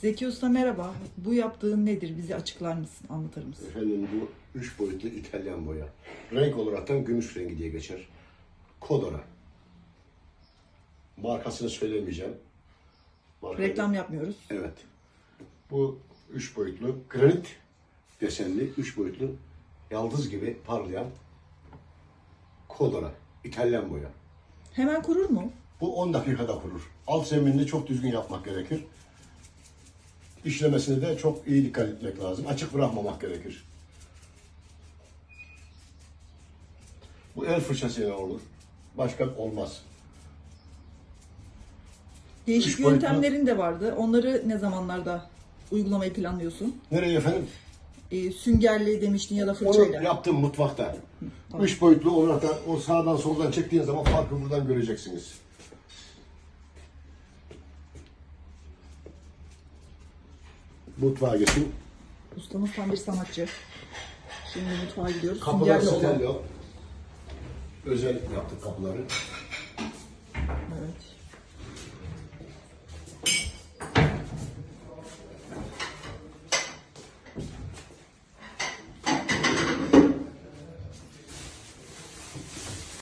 Zeki Usta merhaba. Bu yaptığın nedir? Bizi açıklar mısın? Anlatır mısın? Efendim bu üç boyutlu İtalyan boya. Renk olaraktan gümüş rengi diye geçer. Kodora. Markasını söylemeyeceğim. Marka- Reklam yapmıyoruz. Evet. Bu üç boyutlu granit desenli, üç boyutlu yaldız gibi parlayan Kodora. İtalyan boya. Hemen kurur mu? Bu 10 dakikada kurur. Alt zeminini çok düzgün yapmak gerekir. İşlemesine de çok iyi dikkat etmek lazım. Açık bırakmamak gerekir. Bu el fırçasıyla olur. Başka olmaz. Değişik Üç boyutlu. yöntemlerin de vardı. Onları ne zamanlarda uygulamayı planlıyorsun? Nereye efendim? Ee, süngerli demiştin ya da Onu fırçayla. yaptım mutfakta. Üç boyutlu olarak da o sağdan soldan çektiğin zaman farkı buradan göreceksiniz. Mutfağa geçin. Ustamız tam bir sanatçı. Şimdi mutfağa gidiyoruz. Kapılar Süngerli olan. stereo. Özel yaptık kapıları.